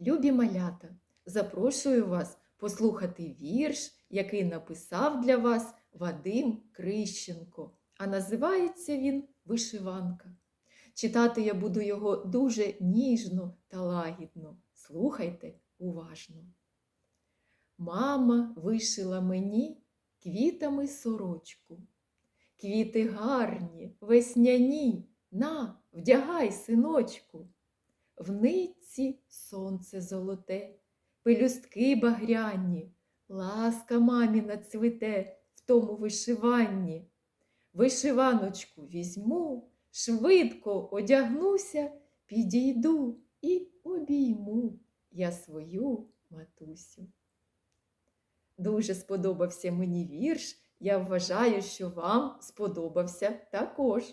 Любі малята, запрошую вас послухати вірш, який написав для вас Вадим Крищенко, а називається він Вишиванка. Читати я буду його дуже ніжно та лагідно. Слухайте уважно. Мама вишила мені квітами сорочку. Квіти гарні, весняні, на, вдягай, синочку. В нитці сонце золоте, пелюстки багряні, ласка маміна цвіте в тому вишиванні. Вишиваночку візьму, швидко одягнуся, підійду і обійму я свою матусю. Дуже сподобався мені вірш. Я вважаю, що вам сподобався також.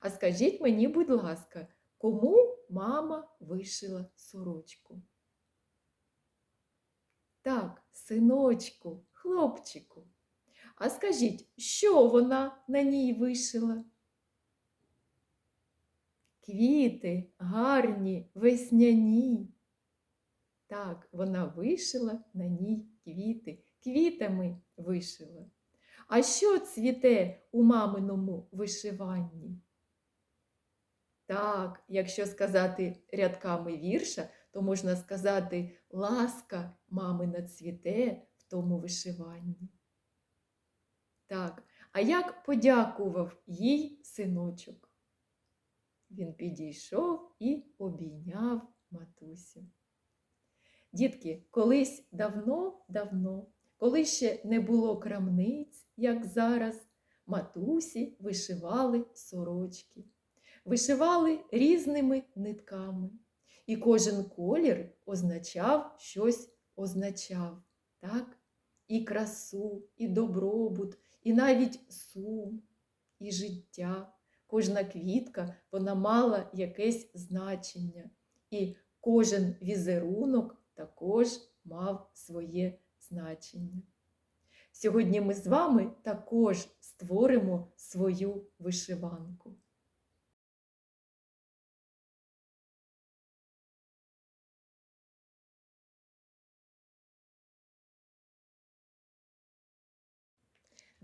А скажіть мені, будь ласка, кому мама вишила сорочку? Так, синочку, хлопчику. А скажіть, що вона на ній вишила? Квіти гарні, весняні. Так, вона вишила на ній квіти, квітами вишила. А що цвіте у маминому вишиванні? Так, якщо сказати рядками вірша, то можна сказати ласка мамина цвіте в тому вишиванні. Так, а як подякував їй синочок? Він підійшов і обійняв матусю. Дітки, колись давно-давно, коли ще не було крамниць, як зараз, матусі вишивали сорочки, вишивали різними нитками, і кожен колір означав щось означав, так? І красу, і добробут, і навіть сум, і життя. Кожна квітка вона мала якесь значення, і кожен візерунок також мав своє значення. Сьогодні ми з вами також створимо свою вишиванку.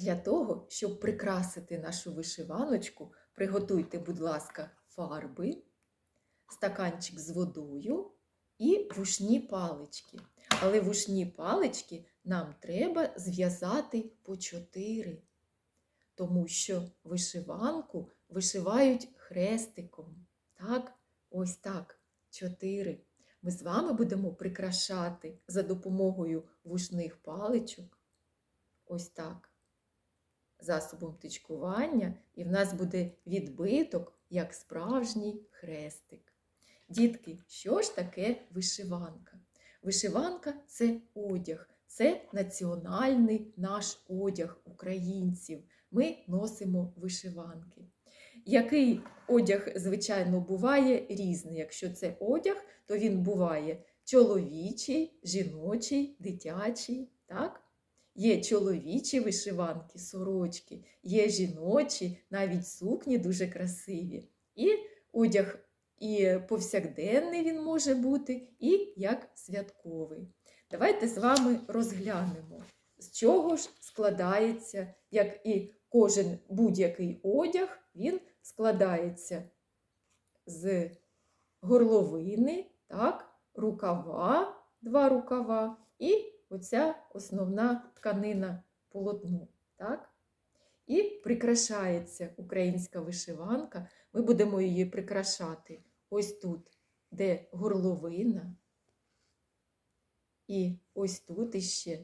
Для того, щоб прикрасити нашу вишиваночку, приготуйте, будь ласка, фарби, стаканчик з водою і вушні палички. Але вушні палички нам треба зв'язати по чотири, тому що вишиванку вишивають хрестиком. Так, ось так, чотири. Ми з вами будемо прикрашати за допомогою вушних паличок. Ось так. Засобом тичкування, і в нас буде відбиток, як справжній хрестик. Дітки, що ж таке вишиванка? Вишиванка це одяг, це національний наш одяг українців. Ми носимо вишиванки. Який одяг, звичайно, буває різний. Якщо це одяг, то він буває чоловічий, жіночий, дитячий. так? Є чоловічі вишиванки, сорочки, є жіночі, навіть сукні дуже красиві. І одяг і повсякденний він може бути, і як святковий. Давайте з вами розглянемо, з чого ж складається, як і кожен будь-який одяг, він складається з горловини, так, рукава, два рукава, і оця основна тканина полотно. так? І прикрашається українська вишиванка. Ми будемо її прикрашати ось тут, де горловина. І ось тут іще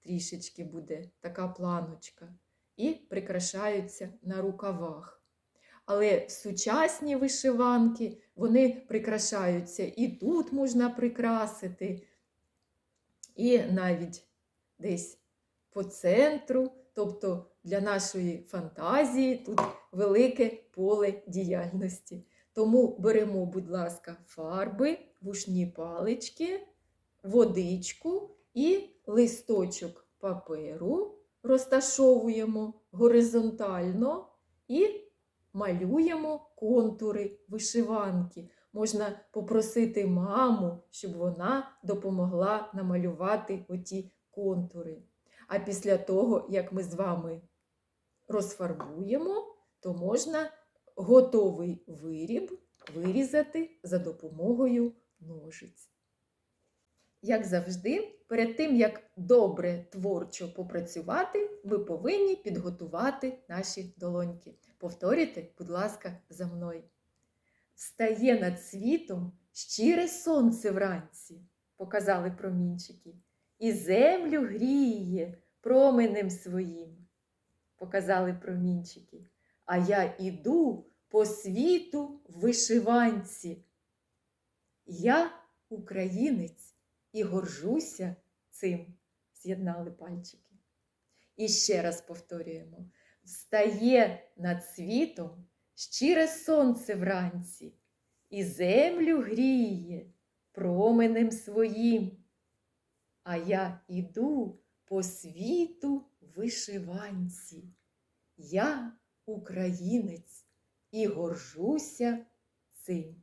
трішечки буде така планочка. І прикрашаються на рукавах. Але сучасні вишиванки, вони прикрашаються і тут можна прикрасити, і навіть десь по центру. Тобто для нашої фантазії тут велике поле діяльності. Тому беремо, будь ласка, фарби, вушні палички, водичку і листочок паперу розташовуємо горизонтально і малюємо контури вишиванки. Можна попросити маму, щоб вона допомогла намалювати оті контури. А після того, як ми з вами розфарбуємо, то можна готовий виріб вирізати за допомогою ножиць. Як завжди, перед тим, як добре творчо попрацювати, ви повинні підготувати наші долоньки. Повторюйте, будь ласка, за мною. Встає над світом щире сонце вранці, показали промінчики, і землю гріє променем своїм, показали промінчики. А я іду по світу в вишиванці. Я українець і горжуся цим, з'єднали пальчики. І ще раз повторюємо: встає над світом щире сонце вранці, і землю гріє променем своїм. А я іду по світу вишиванці. Я українець і горжуся цим.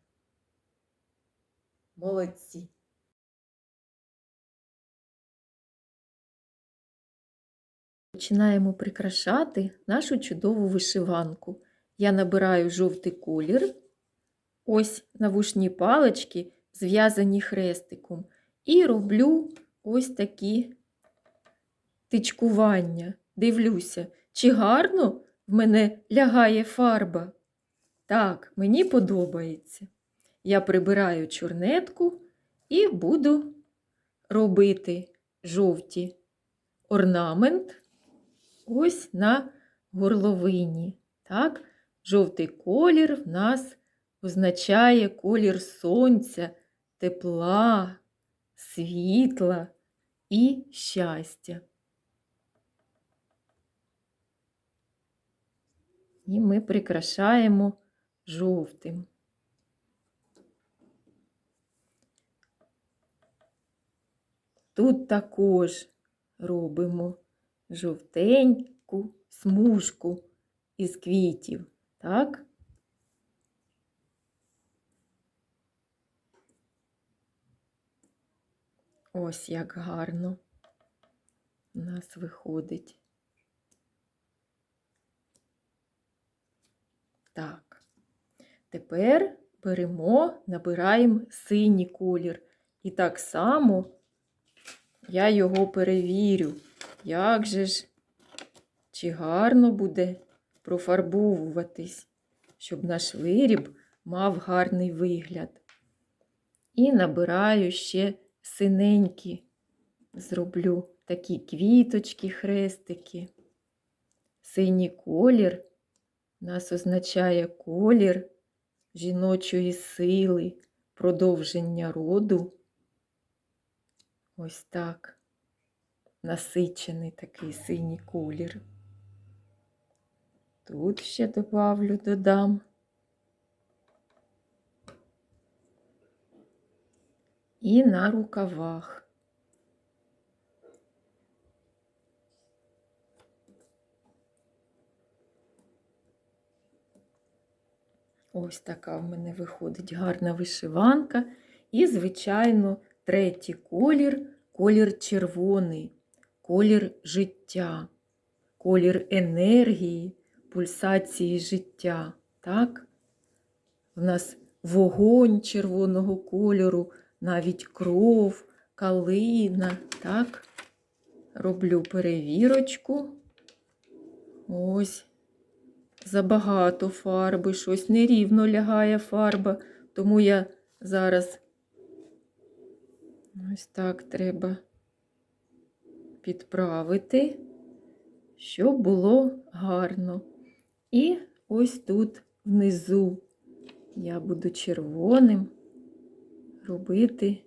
Молодці! Починаємо прикрашати нашу чудову вишиванку. Я набираю жовтий колір, ось навушні палички, зв'язані хрестиком, і роблю ось такі тичкування. Дивлюся, чи гарно в мене лягає фарба. Так, мені подобається. Я прибираю чорнетку і буду робити жовті орнамент ось на горловині. Так? Жовтий колір в нас означає колір сонця, тепла, світла і щастя. І ми прикрашаємо жовтим. Тут також робимо жовтеньку смужку із квітів, так? Ось як гарно у нас виходить. Так, тепер беремо, набираємо синій колір. І так само я його перевірю, як же ж, чи гарно буде профарбовуватись, щоб наш виріб мав гарний вигляд. І набираю ще синенькі, зроблю такі квіточки, хрестики. Синій колір нас означає колір жіночої сили, продовження роду. Ось так. Насичений такий синій колір. Тут ще добавлю, додам. І на рукавах. Ось така в мене виходить гарна вишиванка. І, звичайно, третій колір колір червоний, колір життя, колір енергії, пульсації життя. Так? У нас вогонь червоного кольору, навіть кров, калина. Так? Роблю перевірочку. Ось. Забагато фарби, щось нерівно лягає фарба, тому я зараз ось так треба підправити, щоб було гарно. І ось тут внизу я буду червоним робити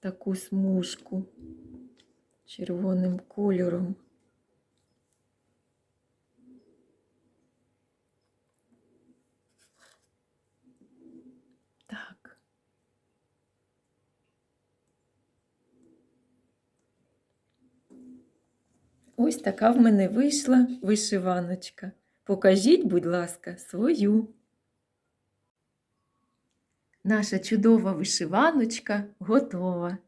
таку смужку червоним кольором. Так. Ось така в мене вийшла вишиваночка. Покажіть, будь ласка, свою. Наша чудова вишиваночка готова.